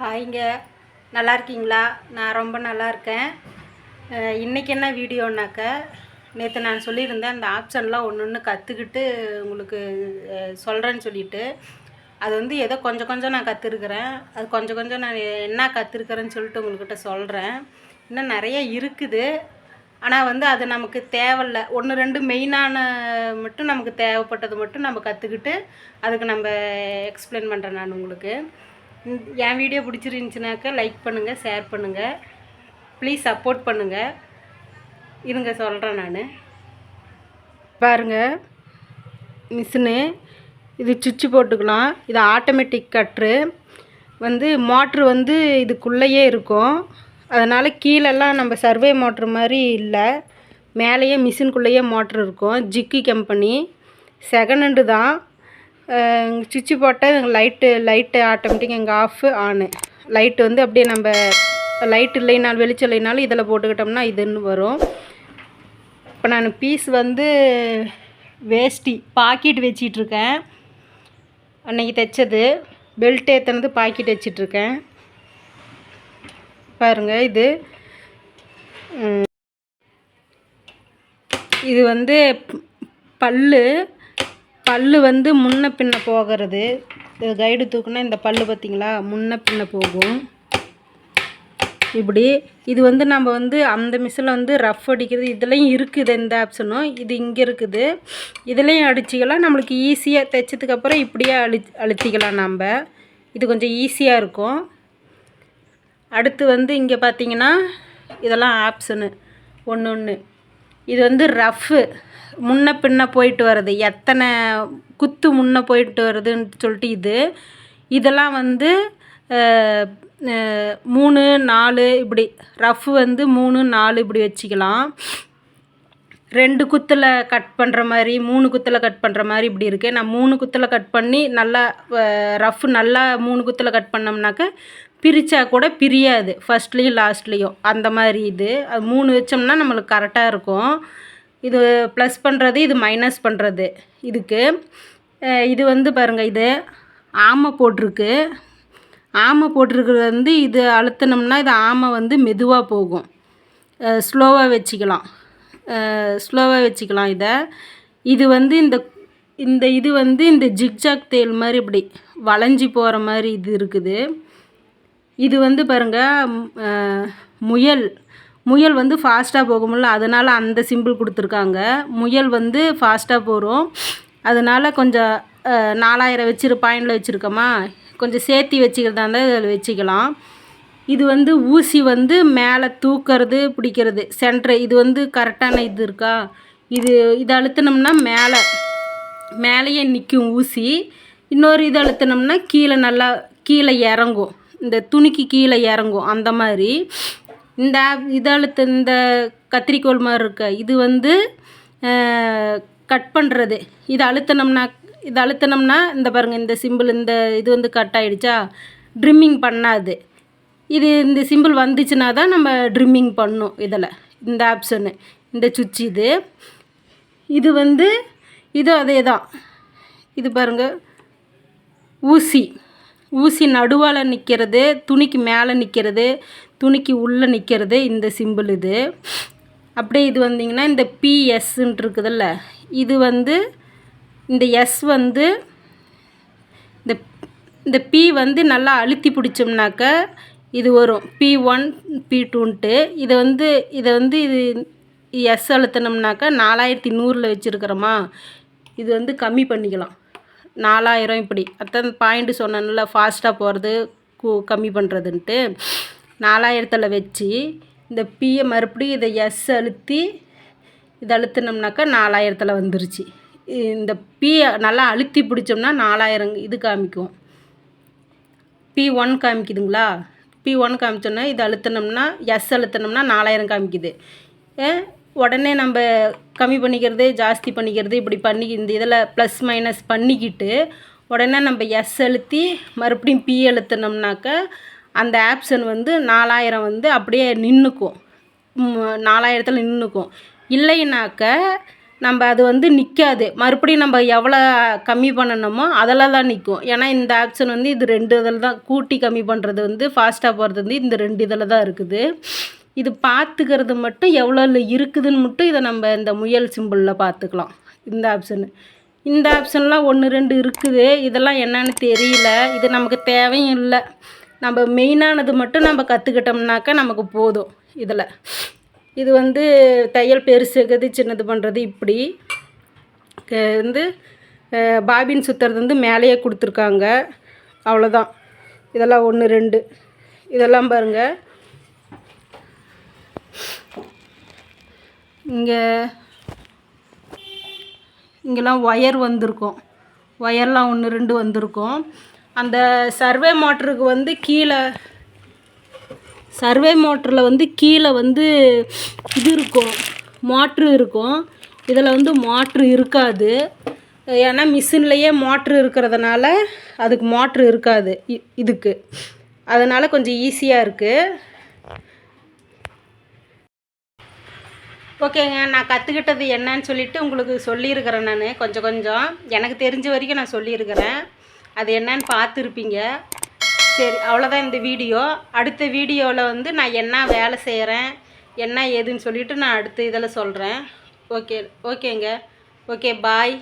ஹாய்ங்க. நல்லா இருக்கீங்களா? நான் ரொம்ப நல்லா இருக்கேன். இன்றைக்கி என்ன வீடியோனாக்க நேற்று நான் சொல்லியிருந்தேன் அந்த ஆப்ஷன்லாம் ஒன்று ஒன்று கற்றுக்கிட்டு உங்களுக்கு சொல்கிறேன்னு சொல்லிட்டு. அது வந்து ஏதோ கொஞ்சம் கொஞ்சம் நான் கற்றுருக்குறேன் அது கொஞ்சம் கொஞ்சம் நான் என்ன கற்றுருக்குறேன்னு சொல்லிட்டு உங்கள்கிட்ட சொல்கிறேன் இன்னும் நிறைய இருக்குது. ஆனால் வந்து அது நமக்கு தேவையில்ல. ஒன்று ரெண்டு மெயினான மட்டும் நமக்கு தேவைப்பட்டது மட்டும் நம்ம கற்றுக்கிட்டு அதுக்கு நம்ம எக்ஸ்பிளைன் பண்ணுறேன் நான் உங்களுக்கு. என் வீடியோ பிடிச்சிருந்துச்சுனாக்கா லைக் பண்ணுங்கள் ஷேர் பண்ணுங்கள் ப்ளீஸ் சப்போர்ட் பண்ணுங்கள் இருங்க சொல்கிறேன் நான். பாருங்கள் மிஷினு. இது சுவிட்சு போட்டுக்கலாம். இது ஆட்டோமேட்டிக் கட்ரு வந்து மோட்ரு வந்து இதுக்குள்ளேயே இருக்கும். அதனால் கீழெல்லாம் நம்ம சர்வே மோட்ரு மாதிரி இல்லை. மேலேயே மிஷின்குள்ளேயே மோட்ரு இருக்கும். ஜிக்கி கம்பெனி செகண்ட் ஹண்டு தான். சுவிட்சு போட்டால் லைட்டு லைட்டு ஆட்டோமேட்டிக் எங்கள் ஆஃப் ஆனு. லைட்டு வந்து அப்படியே நம்ம லைட் இல்லைனாலும் வெளிச்சம் இல்லைனாலும் இதில் போட்டுக்கிட்டோம்னா இதுன்னு வரும். இப்போ நான் பீஸ் வந்து வேஷ்டி பாக்கெட் வச்சிட்ருக்கேன். அன்றைக்கி தைச்சது. Belt ஏற்றினது packet வச்சிட்ருக்கேன். பாருங்கள் இது. இது வந்து பல்லு. பல்லு வந்து முன்ன பின்ன போகிறது. கைடு தூக்குனா இந்த பல்லு பார்த்தீங்களா? முன்ன பின்ன போகும். இப்படி. இது வந்து நம்ம வந்து அந்த மிஷினில் வந்து ரஃப் அடிக்கிறது. இதுலேயும் இருக்குது இந்த ஆப்ஷனும் இது இங்கே இருக்குது. இதுலேயும் அடிச்சிக்கலாம். நம்மளுக்கு ஈஸியாக தைச்சதுக்கப்புறம் இப்படியே அழி அழுத்திக்கலாம் நம்ம. இது கொஞ்சம் ஈஸியாக இருக்கும். அடுத்து வந்து இங்கே பார்த்தீங்கன்னா இதெல்லாம் ஆப்ஷனு ஒன்று ஒன்று இது வந்து ரஃப்பு முன்ன பின்ன போயிட்டு வர்றது எத்தனை குத்து முன்ன போயிட்டு வருதுன்னு சொல்லிட்டு இது. இதெல்லாம் வந்து மூணு நாலு இப்படி ரஃப் வந்து மூணு நாலு இப்படி வச்சுக்கலாம். ரெண்டு குத்தில் கட் பண்ணுற மாதிரி மூணு குத்தில் கட் பண்ணுற மாதிரி இப்படி இருக்குது நான் மூணு குத்தில் கட் பண்ணி நல்லா ரஃப் நல்லா மூணு குத்தில் கட் பண்ணோம்னாக்க பிரித்தா கூட பிரியாது. ஃபஸ்ட்லேயும் லாஸ்ட்லேயும் அந்த மாதிரி இது. அது மூணு வச்சோம்னா நம்மளுக்கு கரெக்டாக இருக்கும். இது ப்ளஸ் பண்ணுறது இது மைனஸ் பண்ணுறது இதுக்கு இது வந்து பாருங்கள் இது ஆமை போட்டிருக்கு. ஆமை போட்டிருக்கிறது வந்து இது அழுத்தினோம்னா இது ஆமை வந்து மெதுவாக போகும். ஸ்லோவாக வச்சுக்கலாம். ஸ்லோவாக வச்சுக்கலாம் இதை. இது வந்து இந்த இந்த இது வந்து இந்த ஜிக்ஜாக் தேல் மாதிரி இப்படி வளைஞ்சி போகிற மாதிரி இது இருக்குது. இது வந்து பாருங்கள் முயல். முயல் வந்து ஃபாஸ்ட்டாக போகும்ல அதனால் அந்த சிம்பிள் கொடுத்துருக்காங்க. முயல் வந்து ஃபாஸ்ட்டாக போகிறோம் அதனால் கொஞ்சம் நாலாயிரம் வச்சிரு பாயிண்டில் வச்சுருக்கோமா? கொஞ்சம் சேர்த்தி வச்சுக்கிறதா இருந்தால் இதில் வச்சுக்கலாம். இது வந்து ஊசி வந்து மேலே தூக்கிறது பிடிக்கிறது சென்ட்ரு இது வந்து கரெக்டான இது இருக்கா? இது இது அழுத்தினோம்னா மேலே மேலேயே நிற்கும் ஊசி. இன்னொரு இது அழுத்தினோம்னா கீழே நல்லா கீழே இறங்கும். இந்த துணிக்கு கீழே இறங்கும் அந்த மாதிரி. இந்த ஆப் இது அழுத்த இந்த கத்திரிக்கோல் மாதிரி இருக்க இது வந்து கட் பண்ணுறது இது அழுத்தினோம்னா இது அழுத்தினோம்னா இந்த பாருங்கள் இந்த சிம்பிள் இந்த இது வந்து கட் ஆகிடுச்சா ட்ரிம்மிங் பண்ணாது. இது இந்த சிம்பிள் வந்துச்சுன்னா தான் நம்ம ட்ரிம்மிங் பண்ணும் இதில் இந்த ஆப்ஷனு இந்த சுவிட்ச் இது. இது வந்து இது அதே தான் இது பாருங்கள் ஊசி. ஊசி நடுவால் நிற்கிறது துணிக்கு மேலே நிற்கிறது துணிக்கு உள்ளே நிற்கிறது இந்த சிம்பிள் இது. அப்படியே இது வந்தீங்கன்னா இந்த பிஎஸ்ன்னு இருக்குதுல்ல. இது வந்து இந்த எஸ் வந்து இந்த இந்த பி வந்து நல்லா அழுத்தி பிடிச்சோம்னாக்க இது வரும். பி ஒன் பி டூன்ட்டு இதை வந்து இதை வந்து இது எஸ் அழுத்தினோம்னாக்கா நாலாயிரத்தி நூறில் வச்சுருக்கிறோமா. இது வந்து கம்மி பண்ணிக்கலாம். நாலாயிரம் இப்படி. அத்தனை பாயிண்ட்டு சொன்னேன்ல ஃபாஸ்ட்டாக போகிறது கூ கம்மி பண்ணுறதுன்ட்டு நாலாயிரத்தில் வச்சு இந்த பியை மறுபடியும் இதை எஸ் அழுத்தி இதை அழுத்தினோம்னாக்கா நாலாயிரத்தில் வந்துருச்சு. இந்த பியை நல்லா அழுத்தி பிடிச்சோம்னா நாலாயிரம் இது காமிக்கும். பி ஒன் காமிக்குதுங்களா? பி ஒன் காமிச்சோன்னா இது அழுத்தினோம்னா எஸ் அழுத்தினோம்னா நாலாயிரம் காமிக்குது. உடனே நம்ம கம்மி பண்ணிக்கிறது ஜாஸ்தி பண்ணிக்கிறது இப்படி பண்ணி இந்த இதில் ப்ளஸ் மைனஸ் பண்ணிக்கிட்டு உடனே நம்ம எஸ் அழுத்தி மறுபடியும் பி அழுத்தினோம்னாக்கா அந்த ஆப்ஷன் வந்து நாலாயிரம் வந்து அப்படியே நின்றுக்கும் நாலாயிரத்தில் நின்றுக்கும் இல்லைனாக்க நம்ம அது வந்து நிற்காது மறுபடியும் நம்ம எவ்வளோ கம்மி பண்ணணுமோ அதில் தான் நிற்கும் ஏன்னா இந்த ஆப்ஷன் வந்து இது ரெண்டு இதில் தான் கூட்டி கம்மி பண்ணுறது வந்து ஃபாஸ்ட்டாக போகிறது வந்து இந்த ரெண்டு இதில் தான் இருக்குது. இது பார்த்துக்கிறது மட்டும் எவ்வளோ இருக்குதுன்னு மட்டும் இதை நம்ம இந்த முயல் சிம்பிளில் பார்த்துக்கலாம். இந்த ஆப்ஷனு. இந்த ஆப்ஷன்லாம் ஒன்று ரெண்டு இருக்குது. இதெல்லாம் என்னன்னு தெரியல. இது நமக்கு தேவையும் இல்லை. நம்ம மெயினானது மட்டும் நம்ம கற்றுக்கிட்டோம்னாக்கா நமக்கு போதும் இதில். இது வந்து தையல் பெருசுக்குது சின்னது பண்ணுறது இப்படி. க- வந்து பாபின் சுற்றுறது வந்து மேலேயே கொடுத்துருக்காங்க. அவ்வளோதான் இதெல்லாம் ஒன்று ரெண்டு. இதெல்லாம் பாருங்கள் இங்கே இங்கெல்லாம் ஒயர் வந்திருக்கும். ஒயர்லாம் ஒன்று ரெண்டு வந்திருக்கும். அந்த சர்வே மோட்டருக்கு வந்து கீழே சர்வே மோட்டரில் வந்து கீழே வந்து இது இருக்கும் மோட்ரு இருக்கும். இதில் வந்து மோட்ரு இருக்காது. ஏன்னா மிஷின்லேயே மோட்ரு இருக்கிறதுனால அதுக்கு மோட்ரு இருக்காது இ- இதுக்கு. அதனால் கொஞ்சம் ஈஸியாக இருக்குது ஓகேங்க நான் கற்றுக்கிட்டது என்னன்னு சொல்லிட்டு உங்களுக்கு சொல்லியிருக்கிறேன் நான் கொஞ்சம் கொஞ்சம். எனக்கு தெரிஞ்ச வரைக்கும் நான் சொல்லியிருக்கிறேன். அது என்னன்னு பார்த்துருப்பீங்க. சரி அவ்வளோதான் இந்த வீடியோ. அடுத்த வீடியோவில் வந்து நான் என்ன வேலை செய்கிறேன் என்ன ஏதுன்னு சொல்லிவிட்டு நான் அடுத்த இதில் சொல்கிறேன் ஓகே ஓகேங்க. Okay bye.